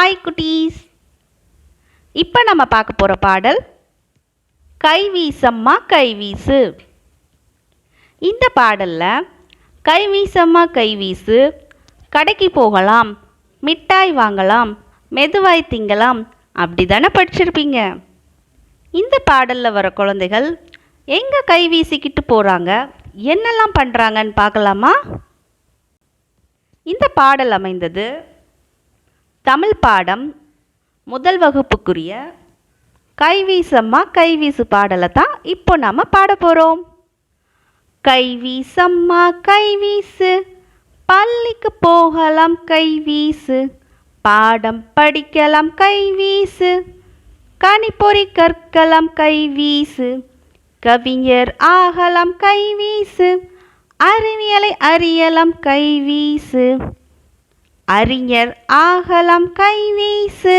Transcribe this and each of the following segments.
Hi குட்டீஸ். இப்போ நம்ம பார்க்க போகிற பாடல் கைவீசம்மா கைவீசு இந்த பாடலில் கைவீசம்மா கைவீசு கடைக்கு போகலாம் மிட்டாய் வாங்கலாம் மெதுவாய் திங்கலாம் அப்படி தானே படிச்சிருப்பீங்க. இந்த பாடலில் வர குழந்தைகள் எங்கே கை வீசிக்கிட்டு போகிறாங்க என்னெல்லாம் பண்ணுறாங்கன்னு பார்க்கலாமா? இந்த பாடல் அமைந்தது தமிழ் பாடம் முதல் வகுப்புக்குரிய கைவீசம்மா கைவீசு பாடலை தான் இப்போ நாம் பாட போகிறோம் கைவீசம்மா கைவீசு பள்ளிக்கு போகலாம் கைவீசு பாடம் படிக்கலாம் கைவீசு கணிப்பொறி கற்கலாம் கைவீசு கவிஞர் ஆகலாம் கைவீசு அறிவியலை அறியலாம் கைவீசு. அறிஞர் ஆகலாம் கைவீசு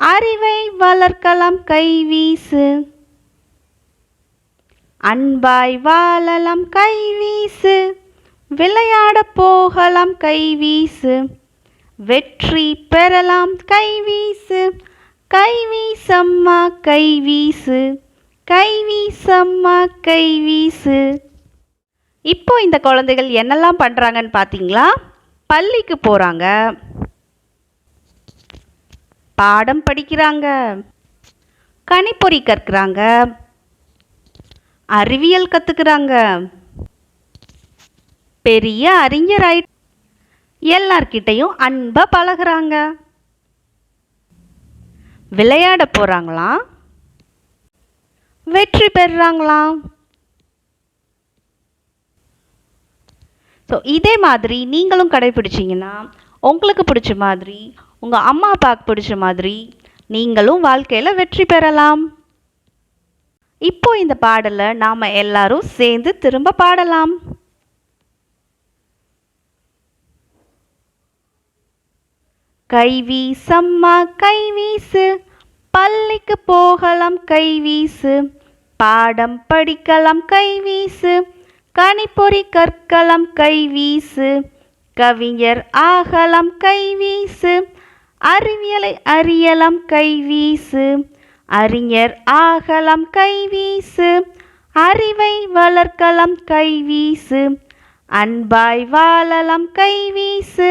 அறிவை வளர்க்கலாம் கைவீசு அன்பாய் வாழலாம் கைவீசு விளையாட போகலாம் கைவீசு வெற்றி பெறலாம் கைவீசு கைவீசம்மா கைவீசு கைவீசம்மா கைவீசு இப்போ இந்த குழந்தைகள் என்னெல்லாம் பண்ணுறாங்கன்னு பார்த்தீங்களா? பள்ளிக்கு போகிறாங்க பாடம் படிக்கிறாங்க. கணிப்பொறி கற்கிறாங்க. அறிவியல் கற்றுக்குறாங்க பெரிய அறிஞர் ஆயி எல்லார்கிட்டையும் அன்பாக பழகுறாங்க. விளையாட போகிறாங்களாம் வெற்றி பெறுறாங்களாம். ஸோ இதே மாதிரி நீங்களும் கடைப்பிடிச்சிங்கன்னா உங்களுக்கு பிடிச்ச மாதிரி உங்கள் அம்மா அப்பாவுக்கு பிடிச்ச மாதிரி நீங்களும் வாழ்க்கையில் வெற்றி பெறலாம். இப்போ இந்த பாடலை நாம் எல்லாரும் சேர்ந்து திரும்ப பாடலாம். கைவீசம்மா கைவீசு பள்ளிக்கு போகலாம் கைவீசு பாடம் படிக்கலாம் கைவீசு கணிப்பொறி கற்களம் கைவீசு கவிஞர் ஆகலம் கைவீசு அறிவியலை அறியலாம் கைவீசு அறிஞர் ஆகலம் கைவீசு அறிவை வளர்க்கலாம் கைவீசு அன்பாய் வாழலாம் கைவீசு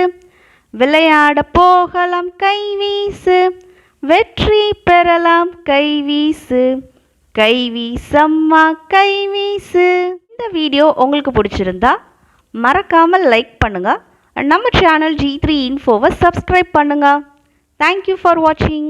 விளையாட போகலாம் கைவீசு வெற்றி பெறலாம் கைவீசு கைவீசம்மா கைவீசு இந்த வீடியோ உங்களுக்கு பிடிச்சிருந்தா மறக்காமல் லைக் பண்ணுங்க. நம்ம சேனல் ஜி த்ரீ இன்ஃபோவை சப்ஸ்கிரைப் பண்ணுங்க. தேங்க்யூ ஃபார் வாட்சிங்